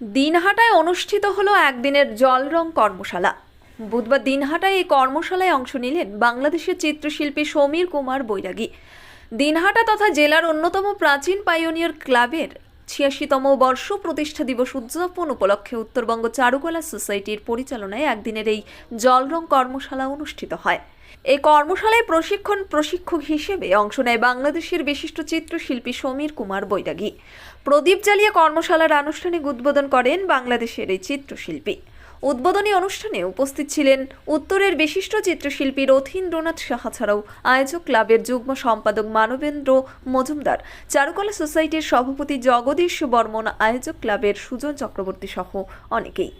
দিনহাটায় অনুষ্ঠিত হলো একদিনের জল রং কর্মশালা। বুধবার দিনহাটায় এই কর্মশালায় অংশ নিলেন বাংলাদেশের চিত্রশিল্পী সমীর কুমার বৈরাগী। দিনহাটা তথা জেলার অন্যতম প্রাচীন পাইওনিয়র ক্লাবের ছিয়াশিতম বর্ষ প্রতিষ্ঠা দিবস উদযাপন উপলক্ষে উত্তরবঙ্গ চারুকলা সোসাইটির পরিচালনায় একদিনের এই জল রং কর্মশালা অনুষ্ঠিত হয়। এই কর্মশালায় প্রশিক্ষণ প্রশিক্ষক হিসেবে অংশ নেয় বাংলাদেশের বিশিষ্ট চিত্রশিল্পী সমীর কুমার বৈরাগী। প্রদীপ জ্বালিয়ে কর্মশালার আনুষ্ঠানিক উদ্বোধন করেন বাংলাদেশের এই চিত্রশিল্পী। উদ্বোধনী অনুষ্ঠানে উপস্থিত ছিলেন উত্তরের বিশিষ্ট চিত্রশিল্পী রথীন্দ্রনাথ সাহা ছাড়াও আয়োজক ক্লাবের যুগ্ম সম্পাদক মানবেন্দ্র মজুমদার, চারুকলা সোসাইটির সভাপতি জগদীশ বর্মন, আয়োজক ক্লাবের সুজন চক্রবর্তী সহ অনেকেই।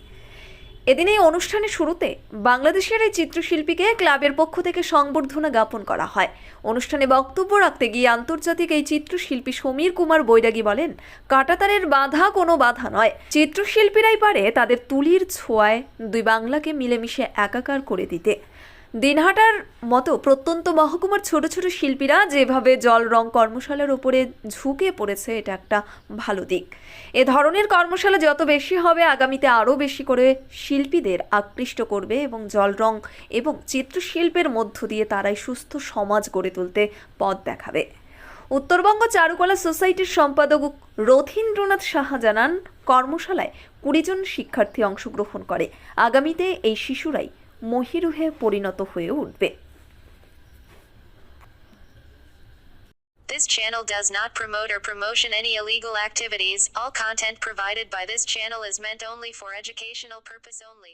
এদিন এই অনুষ্ঠানের শুরুতে বাংলাদেশের এই চিত্রশিল্পীকে ক্লাবের পক্ষ থেকে সংবর্ধনা জ্ঞাপন করা হয়। অনুষ্ঠানে বক্তব্য রাখতে গিয়ে আন্তর্জাতিক এই চিত্রশিল্পী সমীর কুমার বৈরাগী বলেন, কাটাতারের বাধা কোনো বাধা নয়। চিত্রশিল্পীরাই পারে তাদের তুলির ছোঁয়ায় দুই বাংলাকে মিলেমিশে একাকার করে দিতে। দিনহাটার মতো প্রত্যন্ত মহকুমার ছোট ছোট শিল্পীরা যেভাবে জল রং কর্মশালার উপরে ঝুঁকে পড়েছে, এটা একটা ভালো দিক। এ ধরনের কর্মশালা যত বেশি হবে, আগামীতে আরও বেশি করে শিল্পীদের আকৃষ্ট করবে এবং জল রং এবং চিত্রশিল্পের মধ্য দিয়ে তারাই সুস্থ সমাজ গড়ে তুলতে পথ দেখাবে। উত্তরবঙ্গ চারুকলা সোসাইটির সম্পাদক রথীন্দ্রনাথ সাহা জানান, কর্মশালায় কুড়ি জন শিক্ষার্থী অংশগ্রহণ করে। আগামীতে এই শিশুরাই মহিরুহে পরিণত হয়ে উঠবে This channel does not promote or promotion any illegal activities. All content provided by this channel is meant only for educational purpose only.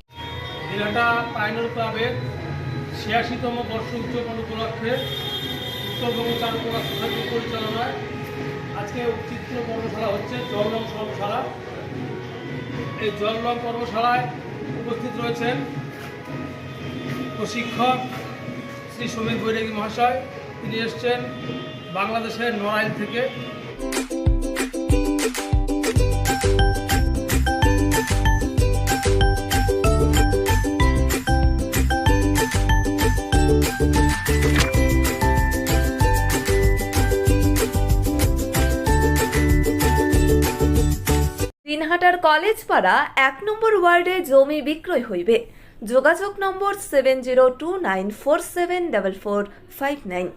Dinhata পাইনল ক্লাবের ছিয়াশিতম বর্ষ উদযাপন উপলক্ষে উত্তরবঙ্গ চারুকলা সোসাইটির পরিচালনায় আজকে চিত্র কর্মশালা হচ্ছে, জলরং কর্মশালা। এই জলরং কর্মশালায় উপস্থিত রয়েছেন প্রশিক্ষক শ্রী সমীর বৈরাগী মহাশয়। তিনি এসছেন বাংলাদেশের নড়াইল থেকে। দিনহাটার কলেজ পাড়া এক নম্বর ওয়ার্ডে জমি বিক্রয় হইবে। যোগাযোগ number seven zero two nine four seven double four five nine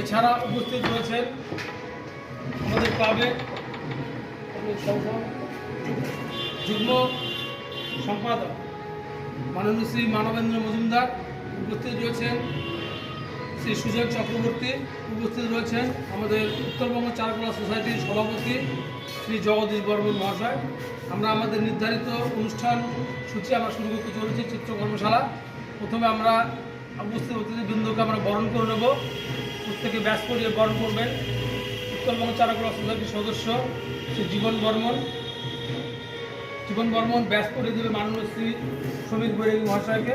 এছাড়া উপস্থিত রয়েছেন আমাদের ক্লাবে যুগ্ম সম্পাদক মাননীয় শ্রী মানবেন্দ্র মজুমদার। উপস্থিত রয়েছেন শ্রী সুজন চক্রবর্তী উপস্থিত রয়েছেন আমাদের উত্তরবঙ্গ চারকলা সোসাইটির সভাপতি শ্রী জগদীশ বর্মন মহাশয়। আমরা আমাদের নির্ধারিত অনুষ্ঠান সূচি আমরা শুরু করতে চলেছি, চিত্র কর্মশালা। প্রথমে আমরা উপস্থিত অতিথিবৃন্দকে আমরা বরণ করে নেব। প্রত্যেকে ব্যাস করিয়ে বরণ করবেন। উত্তরবঙ্গ চারকলা সোসাইটির সদস্য শ্রী জীবন বর্মন। জীবন বর্মন ব্যাস করে দেবে মাননীয় শ্রী সমীর বৈরাগী মহাশয়কে।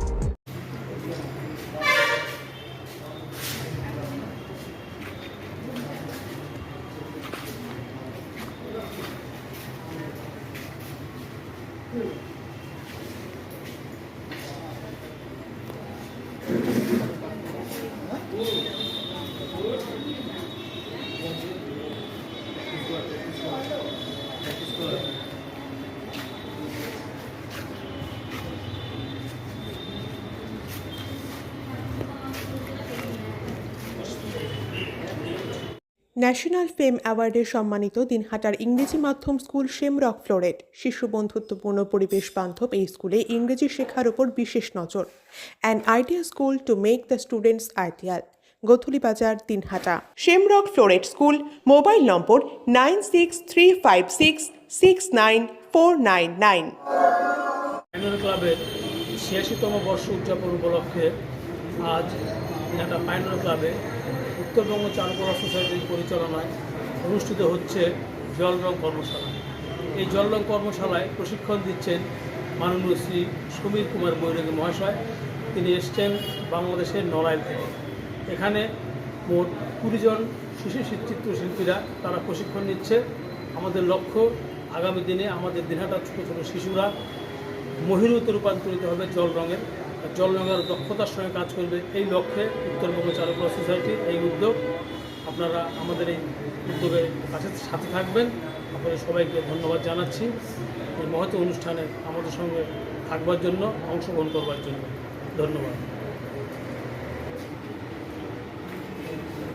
Mm-hmm. National fame অ্যাওয়ার্ডে সম্মানিত দিনহাটার ইংরেজি মাধ্যম স্কুল শেমরক ফ্লোরেট শিশু বন্ধুত্বপূর্ণ পরিবেশ বান্ধব এই স্কুলে ইংরেজি শেখার ওপর বিশেষ নজর। An idea school to make the students ideal Godhuli Bazar Dinhata. Shamrock floret school, mobile number nine six three five six six nine four nine nine. ক্লাবের ছিয়াশিতম বর্ষ উদযাপন উপলক্ষে আজ একটা ফাইনাল ক্লাবে উত্তরবঙ্গ চারুকলা সোসাইটির পরিচালনায় অনুষ্ঠিত হচ্ছে জল রং কর্মশালা। এই জল রং কর্মশালায় প্রশিক্ষণ দিচ্ছেন মাননীয় শ্রী সমীর কুমার বৈরাগী মহাশয়। তিনি এসছেন বাংলাদেশের নড়াইল থেকে। এখানে মোট কুড়িজন শিশু চিত্রশিল্পীরা তারা প্রশিক্ষণ নিচ্ছে। আমাদের লক্ষ্য, আগামী দিনে আমাদের দিনহাটার ছোটো ছোটো শিশুরা মহিরুতে রূপান্তরিত হবে জল রঙের জল রঙের দক্ষতার সঙ্গে কাজ করবে এই লক্ষ্যে উত্তরবঙ্গ চারুকলা সোসাইটি, এই উদ্যোগ। আপনারা আমাদের এই উদ্যোগের কাছে সাথে থাকবেন। আপনাদের সবাইকে ধন্যবাদ জানাচ্ছি। এই মহৎ অনুষ্ঠানে আমাদের সঙ্গে থাকবার জন্য, অংশগ্রহণ করবার জন্য। ধন্যবাদ।